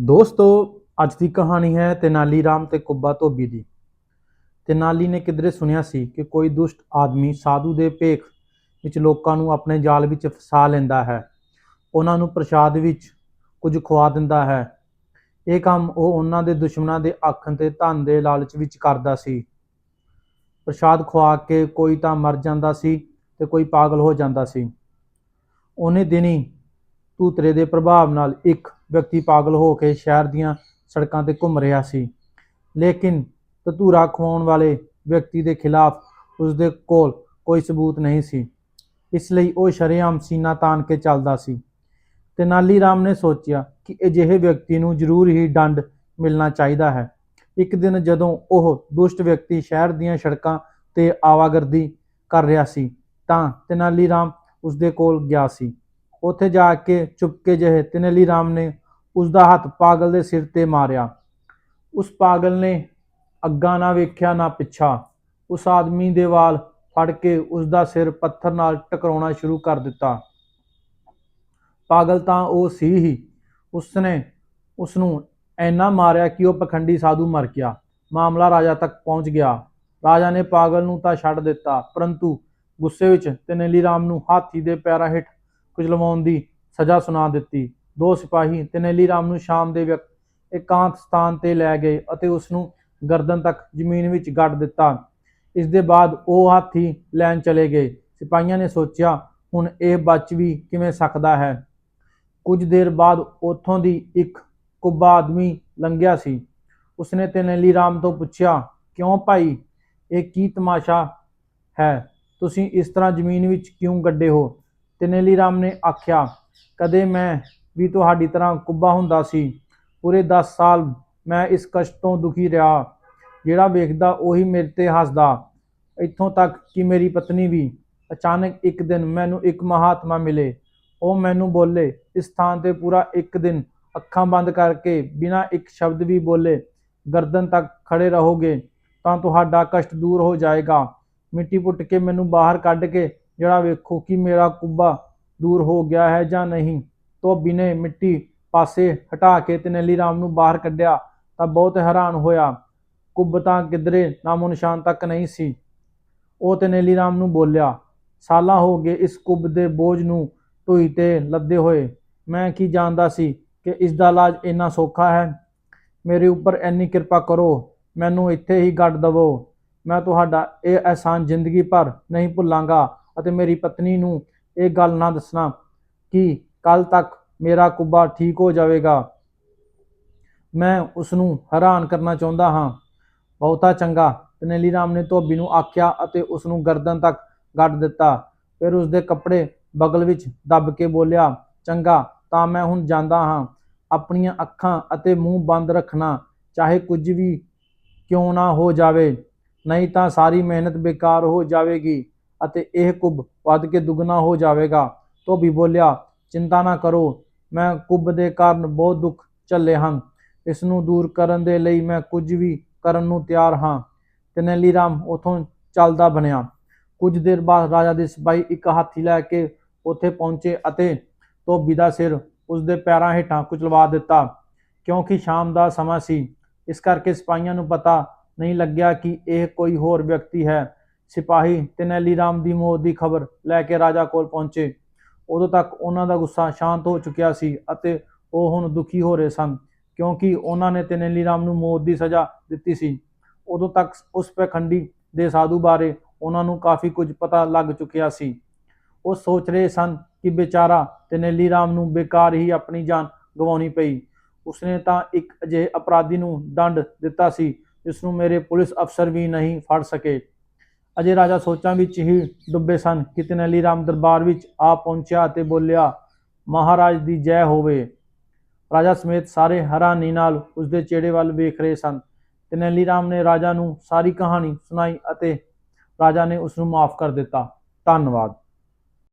ਦੋਸਤੋ, ਅੱਜ ਦੀ ਕਹਾਣੀ ਹੈ ਤੇਨਾਲੀ ਰਾਮ ਤੇ ਕੁੱਬਾ ਧੋਬੀ ਦੀ। ਤੇਨਾਲੀ ਨੇ ਕਿਧਰੇ ਸੁਣਿਆ ਸੀ ਕਿ ਕੋਈ ਦੁਸ਼ਟ ਆਦਮੀ ਸਾਧੂ ਦੇ ਭੇਖ ਵਿੱਚ ਲੋਕਾਂ ਨੂੰ ਆਪਣੇ ਜਾਲ ਵਿੱਚ ਫਸਾ ਲੈਂਦਾ ਹੈ। ਉਹਨਾਂ ਨੂੰ ਪ੍ਰਸ਼ਾਦ ਵਿੱਚ ਕੁਝ ਖਵਾ ਦਿੰਦਾ ਹੈ। ਇਹ ਕੰਮ ਉਹ ਉਹਨਾਂ ਦੇ ਦੁਸ਼ਮਣਾਂ ਦੇ ਆਖਣ ਤੇ ਧਨ ਦੇ ਲਾਲਚ ਵਿੱਚ ਕਰਦਾ ਸੀ। ਪ੍ਰਸ਼ਾਦ ਖਵਾ ਕੇ ਕੋਈ ਤਾਂ ਮਰ ਜਾਂਦਾ ਸੀ ਤੇ ਕੋਈ ਪਾਗਲ ਹੋ ਜਾਂਦਾ ਸੀ। ਉਹਨੇ ਦਿਨੀ ਧੂਤਰੇ ਦੇ ਪ੍ਰਭਾਵ ਨਾਲ ਇੱਕ ਵਿਅਕਤੀ ਪਾਗਲ ਹੋ ਕੇ ਸ਼ਹਿਰ ਦੀਆਂ ਸੜਕਾਂ ਤੇ ਘੁੰਮ ਰਿਹਾ ਸੀ। ਲੇਕਿਨ ਧਤੂਰਾ ਖਵਾਉਣ ਵਾਲੇ ਵਿਅਕਤੀ ਦੇ ਖਿਲਾਫ ਉਸ ਦੇ ਕੋਲ ਕੋਈ ਸਬੂਤ ਨਹੀਂ ਸੀ। ਇਸ ਲਈ ਉਹ ਸ਼ਰੇਆਮ ਸੀਨਾ ਤਾਨ ਕੇ ਚੱਲਦਾ ਸੀ। ਤੇਨਾਲੀ ਰਾਮ ਨੇ ਸੋਚਿਆ ਕਿ ਅਜਿਹੇ ਵਿਅਕਤੀ ਨੂੰ ਜ਼ਰੂਰ ਹੀ ਡੰਡ ਮਿਲਣਾ ਚਾਹੀਦਾ ਹੈ। ਇੱਕ ਦਿਨ ਜਦੋਂ ਉਹ ਦੁਸ਼ਟ ਵਿਅਕਤੀ ਸ਼ਹਿਰ ਦੀਆਂ ਸੜਕਾਂ ਤੇ ਆਵਾਗਰਦੀ ਕਰ ਰਿਹਾ ਸੀ, ਤਾਂ ਤੇਨਾਲੀ ਰਾਮ ਉਸ ਦੇ ਕੋਲ ਗਿਆ ਸੀ। ਉੱਥੇ ਜਾ ਕੇ ਚੁਪਕੇ ਜਿਹੇ ਤੇਨਾਲੀ ਰਾਮ ਨੇ ਉਸ ਦਾ ਹੱਥ ਪਾਗਲ ਦੇ ਸਿਰ ਤੇ ਮਾਰਿਆ। ਉਸ ਪਾਗਲ ਨੇ ਅੱਗਾ ਨਾ ਵੇਖਿਆ, ਨਾ ਪਿੱਛਾ। ਉਸ ਆਦਮੀ ਦੇ ਵਾਲ ਫੜ ਕੇ ਉਸ ਦਾ ਸਿਰ ਪੱਥਰ ਨਾਲ ਟਕਰਾਉਣਾ ਸ਼ੁਰੂ ਕਰ ਦਿੱਤਾ। ਪਾਗਲ ਤਾਂ ਉਹ ਸੀ ਹੀ। ਉਸਨੇ ਉਸ ਨੂੰ ਐਨਾ ਮਾਰਿਆ ਕਿ ਉਹ ਪਖੰਡੀ ਸਾਧੂ ਮਰ ਗਿਆ। ਮਾਮਲਾ ਰਾਜਾ ਤੱਕ ਪਹੁੰਚ ਗਿਆ। ਰਾਜਾ ਨੇ ਪਾਗਲ ਨੂੰ ਤਾਂ ਛੱਡ ਦਿੱਤਾ, ਪਰੰਤੂ ਗੁੱਸੇ ਵਿੱਚ ਤੇਨੇਲੀ ਰਾਮ ਨੂੰ ਹਾਥੀ ਦੇ ਪੈਰਾਂ ਹੇਠ ਕੁਚਲਵਾਉਣ ਦੀ ਸਜ਼ਾ ਸੁਣਾ ਦਿੱਤੀ। ਦੋ ਸਿਪਾਹੀ ਤੇਨੇਲੀ ਰਾਮ ਨੂੰ ਸ਼ਾਮ ਦੇ ਵਕਤ ਇਕਾਂਤ ਸਥਾਨ ਤੇ ਲੈ ਗਏ ਅਤੇ ਉਸ ਨੂੰ ਗਰਦਨ ਤੱਕ ਜ਼ਮੀਨ ਵਿੱਚ ਗੱਡ ਦਿੱਤਾ। ਇਸ ਦੇ ਬਾਅਦ ਉਹ ਹਾਥੀ ਲੈਣ ਚਲੇ ਗਏ। ਸਿਪਾਹੀਆਂ ਨੇ ਸੋਚਿਆ, ਹੁਣ ਇਹ ਬਚ ਵੀ ਕਿਵੇਂ ਸਕਦਾ ਹੈ? ਕੁਝ ਦੇਰ ਬਾਅਦ ਉੱਥੋਂ ਦੀ ਇੱਕ ਕੁੱਬਾ ਆਦਮੀ ਲੰਘਿਆ ਸੀ। ਉਸਨੇ ਤੇਨੇਲੀ ਰਾਮ ਤੋਂ ਪੁੱਛਿਆ, ਕਿਉਂ ਭਾਈ, ਇਹ ਕੀ ਤਮਾਸ਼ਾ ਹੈ? ਤੁਸੀਂ ਇਸ ਤਰ੍ਹਾਂ ਜ਼ਮੀਨ ਵਿੱਚ ਕਿਉਂ ਗੱਡੇ ਹੋ? ਤੇਨੇਲੀ ਰਾਮ ਨੇ ਆਖਿਆ, ਕਦੇ ਮੈਂ ਵੀ ਤੁਹਾਡੀ ਤਰ੍ਹਾਂ ਕੁੱਬਾ ਹੁੰਦਾ ਸੀ? ਪੂਰੇ 10 ਸਾਲ ਮੈਂ ਇਸ ਕਸ਼ਟ ਤੋਂ ਦੁਖੀ ਰਿਹਾ। ਜਿਹੜਾ ਵੇਖਦਾ ਉਹੀ ਮੇਰੇ ਤੇ ਹੱਸਦਾ। ਇੱਥੋਂ ਤੱਕ ਕਿ ਮੇਰੀ ਪਤਨੀ ਵੀ। ਅਚਾਨਕ ਇੱਕ ਦਿਨ ਮੈਨੂੰ ਇੱਕ ਮਹਾਤਮਾ ਮਿਲੇ। ਉਹ ਮੈਨੂੰ ਬੋਲੇ, ਇਸ ਥਾਂ ਤੇ ਪੂਰਾ ਇੱਕ ਦਿਨ ਅੱਖਾਂ ਬੰਦ ਕਰਕੇ ਬਿਨਾਂ ਇੱਕ ਸ਼ਬਦ ਵੀ ਬੋਲੇ, ਗਰਦਨ ਤੱਕ ਖੜੇ ਰਹੋਗੇ ਤਾਂ ਤੁਹਾਡਾ ਕਸ਼ਟ ਦੂਰ ਹੋ ਜਾਏਗਾ। ਮਿੱਟੀ ਪੁੱਟ ਕੇ ਮੈਨੂੰ ਬਾਹਰ ਕੱਢ ਕੇ ਜਿਹੜਾ ਵੇਖੋ ਕਿ ਮੇਰਾ ਕੁੱਬਾ ਦੂਰ ਹੋ ਗਿਆ ਹੈ ਜਾਂ ਨਹੀਂ ਧੋਬੀ ਨੇ ਮਿੱਟੀ ਪਾਸੇ ਹਟਾ ਕੇ ਤਨੇਲੀ ਰਾਮ ਨੂੰ ਬਾਹਰ ਕੱਢਿਆ ਤਾਂ ਬਹੁਤ ਹੈਰਾਨ ਹੋਇਆ। ਕੁੱਬ ਤਾਂ ਕਿਧਰੇ ਨਾਮੋ ਨਿਸ਼ਾਨ ਤੱਕ ਨਹੀਂ ਸੀ। ਉਹ ਤਨੇਲੀ ਰਾਮ ਨੂੰ ਬੋਲਿਆ, ਸਾਲਾਂ ਹੋ ਗਏ ਇਸ ਕੁੱਬ ਦੇ ਬੋਝ ਨੂੰ ਢੋਈ ਤੇ ਲੱਦੇ ਹੋਏ। ਮੈਂ ਕੀ ਜਾਣਦਾ ਸੀ ਕਿ ਇਸ ਦਾ ਇਲਾਜ ਇੰਨਾ ਸੌਖਾ ਹੈ? ਮੇਰੇ ਉੱਪਰ ਇੰਨੀ ਕਿਰਪਾ ਕਰੋ, ਮੈਨੂੰ ਇੱਥੇ ਹੀ ਗੱਡ ਦਵੋ। ਮੈਂ ਤੁਹਾਡਾ ਇਹ ਅਹਿਸਾਨ ਜ਼ਿੰਦਗੀ ਭਰ ਨਹੀਂ ਭੁੱਲਾਂਗਾ। ਅਤੇ ਮੇਰੀ ਪਤਨੀ ਨੂੰ ਇਹ ਗੱਲ ਨਾ ਦੱਸਣਾ ਕਿ ਕੱਲ ਤੱਕ ਮੇਰਾ ਕੁੱਬਾ ਠੀਕ ਹੋ ਜਾਵੇਗਾ। ਮੈਂ ਉਸ ਨੂੰ ਹੈਰਾਨ ਕਰਨਾ ਚਾਹੁੰਦਾ ਹਾਂ। ਬਹੁਤਾ ਚੰਗਾ, ਤਨੇਲੀ ਰਾਮ ਨੇ ਧੋਬੀ ਨੂੰ ਆਖਿਆ ਅਤੇ ਉਸ ਨੂੰ ਗਰਦਨ ਤੱਕ ਗੱਡ ਦਿੱਤਾ। ਫਿਰ ਉਸ ਦੇ ਕੱਪੜੇ ਬਗਲ ਵਿੱਚ ਦੱਬ ਕੇ ਬੋਲਿਆ, ਚੰਗਾ, ਤਾਂ ਮੈਂ ਹੁਣ ਜਾਂਦਾ ਹਾਂ। ਆਪਣੀਆਂ ਅੱਖਾਂ ਅਤੇ ਮੂੰਹ ਬੰਦ ਰੱਖਣਾ, ਚਾਹੇ ਕੁਝ ਵੀ ਕਿਉਂ ਨਾ ਹੋ ਜਾਵੇ, ਨਹੀਂ ਤਾਂ ਸਾਰੀ ਮਿਹਨਤ ਬੇਕਾਰ ਹੋ ਜਾਵੇਗੀ। ਅਤੇ ਇਹ ਕੁੱਬ ਵੱਧ ਕੇ ਦੁੱਗਣਾ ਹੋ ਜਾਵੇਗਾ। ਧੋਬੀ ਬੋਲਿਆ, ਚਿੰਤਾ ਨਾ ਕਰੋ, ਮੈਂ ਕੁੱਬ ਦੇ ਕਾਰਨ ਬਹੁਤ ਦੁੱਖ ਝੱਲੇ ਹਨ। ਇਸ ਨੂੰ ਦੂਰ ਕਰਨ ਦੇ ਲਈ ਮੈਂ ਕੁਝ ਵੀ ਕਰਨ ਨੂੰ ਤਿਆਰ ਹਾਂ। ਤਨੇਲੀ ਰਾਮ ਉਥੋਂ ਚੱਲਦਾ ਬਣਿਆ। ਕੁਝ ਦੇਰ ਬਾਅਦ ਰਾਜਾ ਦੇ ਸਿਪਾਹੀ ਇੱਕ ਹਾਥੀ ਲੈ ਕੇ ਉੱਥੇ ਪਹੁੰਚੇ ਅਤੇ ਧੋਬੀ ਦਾ ਸਿਰ ਉਸ ਦੇ ਪੈਰਾਂ ਹੇਠਾਂ ਕੁਚਲਵਾ ਦਿੱਤਾ। ਕਿਉਂਕਿ ਸ਼ਾਮ ਦਾ ਸਮਾਂ ਸੀ, ਇਸ ਕਰਕੇ ਸਿਪਾਹੀਆਂ ਨੂੰ ਪਤਾ ਨਹੀਂ ਲੱਗਿਆ ਕਿ ਇਹ ਕੋਈ ਹੋਰ ਵਿਅਕਤੀ ਹੈ। ਸਿਪਾਹੀ ਤਨੇਲੀ ਰਾਮ ਦੀ ਮੌਤ ਦੀ ਖਬਰ ਲੈ ਕੇ ਰਾਜਾ ਕੋਲ ਪਹੁੰਚੇ। ਉਦੋਂ ਤੱਕ ਉਹਨਾਂ ਦਾ ਗੁੱਸਾ ਸ਼ਾਂਤ ਹੋ ਚੁੱਕਿਆ ਸੀ ਅਤੇ ਉਹ ਹੁਣ ਦੁਖੀ ਹੋ ਰਹੇ ਸਨ, ਕਿਉਂਕਿ ਉਹਨਾਂ ਨੇ ਤਨੇਲੀ ਰਾਮ ਨੂੰ ਮੌਤ ਦੀ ਸਜ਼ਾ ਦਿੱਤੀ ਸੀ। ਉਦੋਂ ਤੱਕ ਉਸ ਪਖੰਡੀ ਦੇ ਸਾਧੂ ਬਾਰੇ ਉਹਨਾਂ ਨੂੰ ਕਾਫੀ ਕੁਝ ਪਤਾ ਲੱਗ ਚੁੱਕਿਆ ਸੀ। ਉਹ ਸੋਚ ਰਹੇ ਸਨ ਕਿ ਵਿਚਾਰਾ ਤਨੇਲੀ ਰਾਮ ਨੂੰ ਬੇਕਾਰ ਹੀ ਆਪਣੀ ਜਾਨ ਗਵਾਉਣੀ ਪਈ। ਉਸਨੇ ਤਾਂ ਇੱਕ ਅਜਿਹੇ ਅਪਰਾਧੀ ਨੂੰ ਦੰਡ ਦਿੱਤਾ ਸੀ, ਜਿਸ ਨੂੰ ਮੇਰੇ ਪੁਲਿਸ ਅਫਸਰ ਵੀ ਨਹੀਂ ਫੜ ਸਕੇ। ਅਜੇ ਰਾਜਾ ਸੋਚਾਂ ਵਿੱਚ ਹੀ ਡੁੱਬੇ ਸਨ ਕਿ ਤਨੇਲੀ ਰਾਮ ਦਰਬਾਰ ਵਿੱਚ ਆ ਪਹੁੰਚਿਆ ਅਤੇ ਬੋਲਿਆ, ਮਹਾਰਾਜ ਦੀ ਜੈ ਹੋਵੇ। ਰਾਜਾ ਸਮੇਤ ਸਾਰੇ ਹੈਰਾਨੀ ਨਾਲ ਉਸ ਦੇ ਚਿਹਰੇ ਵੱਲ ਵੇਖ ਰਹੇ ਸਨ। ਤਨੇਲੀ ਰਾਮ ਨੇ ਰਾਜਾ ਨੂੰ ਸਾਰੀ ਕਹਾਣੀ ਸੁਣਾਈ ਅਤੇ ਰਾਜਾ ਨੇ ਉਸ ਨੂੰ ਮਾਫ ਕਰ ਦਿੱਤਾ। ਧੰਨਵਾਦ।